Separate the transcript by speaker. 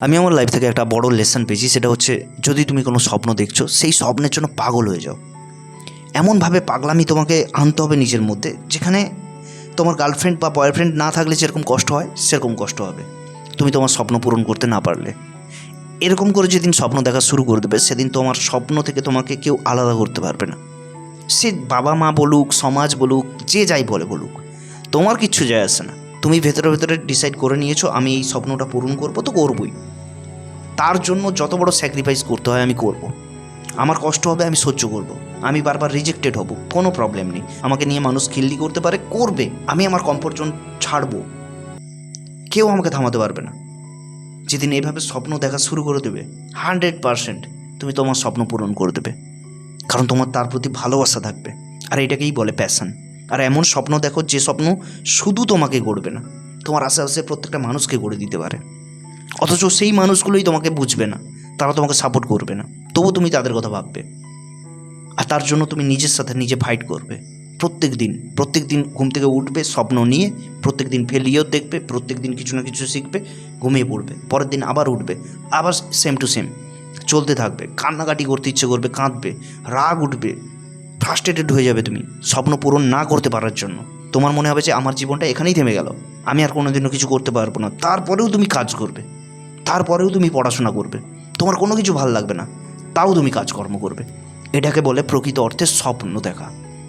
Speaker 1: আমি আমার লাইফ থেকে একটা বড় লেসন পেয়েছি, সেটা হচ্ছে যদি তুমি কোনো স্বপ্ন দেখছ, সেই স্বপ্নের জন্য পাগল হয়ে যাও। এমনভাবে পাগলামি তোমাকে আনতে হবে নিজের মধ্যে, যেখানে তোমার গার্লফ্রেন্ড বা বয়ফ্রেন্ড না থাকলে যেরকম কষ্ট হয়, সেরকম কষ্ট হবে। তুমি তোমার স্বপ্ন পূরণ করতে না পারলে। এরকম করে যেদিন স্বপ্ন দেখা শুরু করে দেবে, সেদিন তোমার স্বপ্ন থেকে তোমাকে কেউ আলাদা করতে পারবে না। সে বাবা মা বলুক, সমাজ বলুক, যে যাই বলে বলুক, তোমার কিচ্ছু যায় আসে না। তুমি ভেতরে ভেতরে ডিসাইড করে নিয়েছো, আমি এই স্বপ্নটা পূরণ করব, তো করবই। তার জন্য যত বড় স্যাক্রিফাইস করতে হয় আমি করব। আমার কষ্ট হবে, আমি সহ্য করব। আমি বারবার রিজেক্টেড হব, কোনো প্রবলেম নেই। আমাকে নিয়ে মানুষ খিল্লি করতে পারে, করবে। আমি আমার কমফোর্ট জোন ছাড়বো। কেউ আমাকে থামাতে পারবে না। যেদিন এইভাবে স্বপ্ন দেখা শুরু করে দেবে হান্ড্রেড পারসেন্ট তুমি তোমার স্বপ্ন পূরণ করে দেবে। কারণ তোমার তার প্রতি ভালোবাসা থাকবে। আর এটাকেই বলে প্যাশন আর এমন স্বপ্ন দেখো যে স্বপ্ন শুধু তোমাকে গড়বে না, তোমার আশেপাশে প্রত্যেকটা মানুষকে গড়ে দিতে পারে। অথচ সেই মানুষগুলোই তোমাকে বুঝবে না, তারা তোমাকে সাপোর্ট করবে না তবু তুমি তাদের কথা ভাববে। আর তার জন্য তুমি নিজের সাথে নিজে ফাইট করবে। প্রত্যেক দিন প্রত্যেক দিন ঘুম থেকে উঠবে, স্বপ্ন নিয়ে প্রত্যেক দিন ফেলিয়েও দেখবে প্রত্যেক দিন কিছু না কিছু শিখবে, ঘুমিয়ে পড়বে, পরের দিন আবার উঠবে, আবার সেম টু সেম চলতে থাকবে, কান্নাকাটি করতে ইচ্ছে করবে, কাঁদবে, রাগ উঠবে ফ্রাস্ট্রেটেড হয়ে যাবে তুমি, স্বপ্ন পূরণ না করতে পারার জন্য। তোমার মনে হবে যে আমার জীবনটা এখানেই থেমে গেল। আমি আর কোনোদিনও কিছু করতে পারব না। তারপরেও তুমি কাজ করবে। তারপরেও তুমি পড়াশোনা করবে। তোমার কোনো কিছু ভালো লাগবে না। তাও তুমি কাজকর্ম করবে। এটাকে বলে প্রকৃত অর্থে স্বপ্ন দেখা।